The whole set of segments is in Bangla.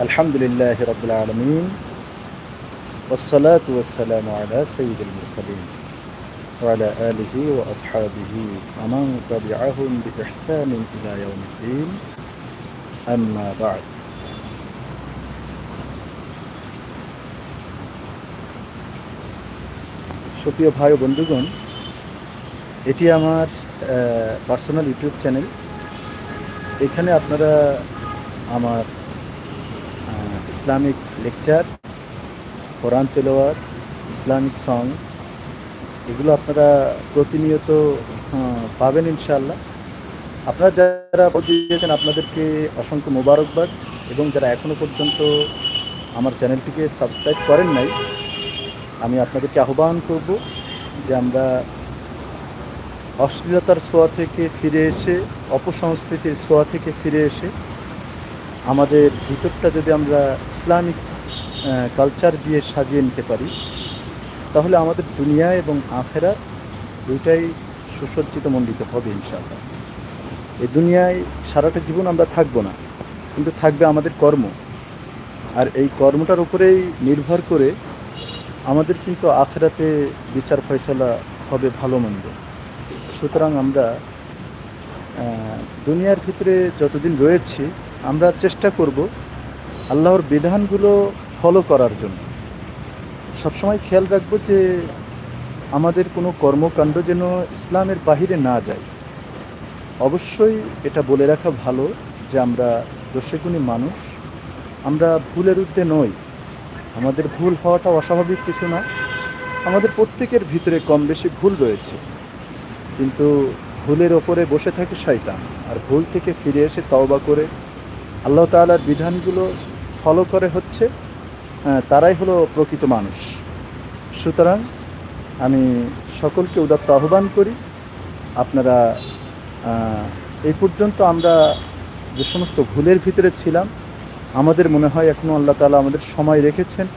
الحمد لله رب العالمين والصلاة والسلام على سيد المرسلين وعلى آله وأصحابه ومن تبعهم بإحسان إلى يوم الدين أما بعد সুপ্রিয় ভাই ও বন্ধুগণ এটি আমার পার্সোনাল ইউটিউব চ্যানেল এখানে আপনারা আমার আহ, ইসলামিক লেকচার, কোরআন তেলোয়ার ইসলামিক সং, এগুলো আপনারা প্রতিনিয়ত পাবেন ইনশাল্লাহ আপনারা যারা দিয়েছেন, আপনাদেরকে অসংখ্য মোবারকবাদ এবং যারা এখনও পর্যন্ত আমার চ্যানেলটিকে সাবস্ক্রাইব করেন নাই, আমি আপনাদেরকে আহ্বান করব যে আমরা অশ্লীলতার ছোঁয়া থেকে ফিরে এসে, অপসংস্কৃতির ছোঁয়া থেকে ফিরে এসে আমাদের ভিতরটা যদি আমরা ইসলামিক কালচার দিয়ে সাজিয়ে নিতে পারি, তাহলে আমাদের দুনিয়া এবং আখেরা দুইটাই সুসজ্জিত মণ্ডিত হবে ইনশাআল্লাহ। এই দুনিয়ায় সারাটা জীবন আমরা থাকব না, কিন্তু থাকবে আমাদের কর্ম। আর এই কর্মটার উপরেই নির্ভর করে আমাদের কিন্তু আখেরাতে বিচার ফয়সালা হবে ভালো মন্দ। সুতরাং আমরা দুনিয়ার ভিতরে যতদিন রয়েছি আমরা চেষ্টা করব আল্লাহর বিধানগুলো ফলো করার জন্য। সবসময় খেয়াল রাখব যে আমাদের কোনো কর্মকাণ্ড যেন ইসলামের বাহিরে না যায়। অবশ্যই এটা বলে রাখা ভালো যে আমরা দোষেগুণী মানুষ। আমরা ভুলের ঊর্ধ্বে নই। আমাদের ভুল হওয়াটা অস্বাভাবিক কিছু না। আমাদের প্রত্যেকের ভিতরে কম বেশি ভুল রয়েছে। কিন্তু ভুলের ওপরে বসে থাকে শয়তান। আর ভুল থেকে ফিরে এসে তওবা করে আল্লাহ তাআলার বিধানগুলো ফলো করে হচ্ছে আহ, তারাই হলো প্রকৃত মানুষ। সুতরাং আমি সকলকে উদাত্ত আহ্বান করি আপনারা এই পর্যন্ত আমরা যে সমস্ত ভুলের ভিতরে ছিলাম আমাদের মনে হয় এখনও আল্লাহ তাআলা আমাদের সময় রেখেছেন।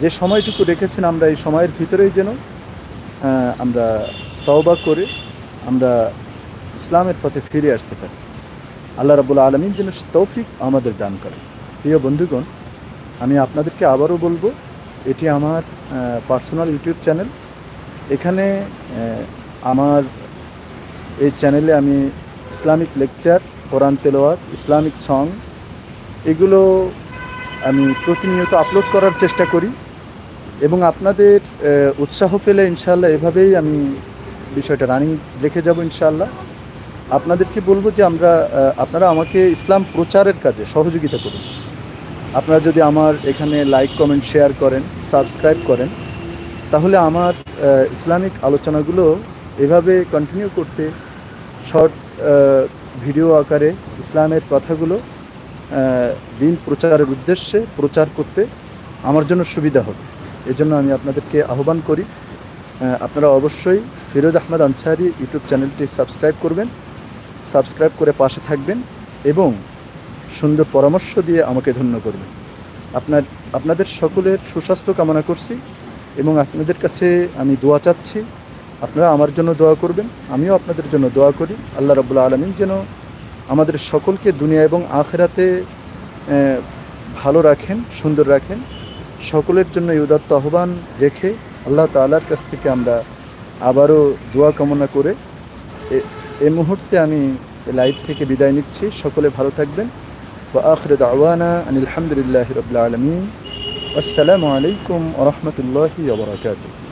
যে সময়টুকু রেখেছেন আমরা এই সময়ের ভিতরেই যেন আমরা তওবা করে আমরা ইসলামের পথে ফিরে আসতে পারি। আল্লাহ রাবুল আলমিন যেন তৌফিক আমাদের দান করেন। প্রিয় বন্ধুগণ, আমি আপনাদেরকে আবারও বলব, এটি আমার পার্সোনাল ইউটিউব চ্যানেল এখানে আমার এই চ্যানেলে আমি ইসলামিক লেকচার, কোরআন তেলোয়ার ইসলামিক সং এগুলো আমি প্রতিনিয়ত আপলোড করার চেষ্টা করি এবং আপনাদের উৎসাহ পেলে ইনশাল্লাহ এভাবেই আমি বিষয়টা রানিং রেখে যাব ইনশাল্লাহ আপনাদেরকে বলব যে আমরা আপনারা আমাকে ইসলাম প্রচারের কাজে সহযোগিতা করুন। আপনারা যদি আমার এখানে লাইক কমেন্ট শেয়ার করেন সাবস্ক্রাইব করেন, তাহলে আমার ইসলামিক আলোচনাগুলো এভাবে কন্টিনিউ করতে শর্ট ভিডিও আকারে ইসলামের কথাগুলো দিন প্রচারের উদ্দেশ্যে প্রচার করতে আমার জন্য সুবিধা হবে। এজন্য আমি আপনাদেরকে আহ্বান করি আপনারা অবশ্যই ফিরোজ আহমদ আনসারি ইউটিউব চ্যানেলটি সাবস্ক্রাইব করবেন। সাবস্ক্রাইব করে পাশে থাকবেন এবং সুন্দর পরামর্শ দিয়ে আমাকে ধন্য করবেন। আপনার, আপনাদের সকলের সুস্বাস্থ্য কামনা করছি এবং আপনাদের কাছে আমি দোয়া চাচ্ছি। আপনারা আমার জন্য দোয়া করবেন, আমিও আপনাদের জন্য দোয়া করি। আল্লাহ রবুল্লা আলমিন যেন আমাদের সকলকে দুনিয়া এবং আখেরাতে ভালো রাখেন, সুন্দর রাখেন। সকলের জন্য এই উদাত্ত আহ্বান রেখে আল্লাহ তাআলার কাছ থেকে আমরা আবারও দোয়া কামনা করে এ- মুহূর্তে আমি লাইভ থেকে বিদায় নিচ্ছি। সকলে ভালো থাকবেন। ওয়া আখির দাওয়ানা আনিল হামদুলিল্লাহ রাব্বিল আলামিন। আসসালামু আলাইকুম রাহমাতুল্লাহি ওয়া বারাকাতুহু।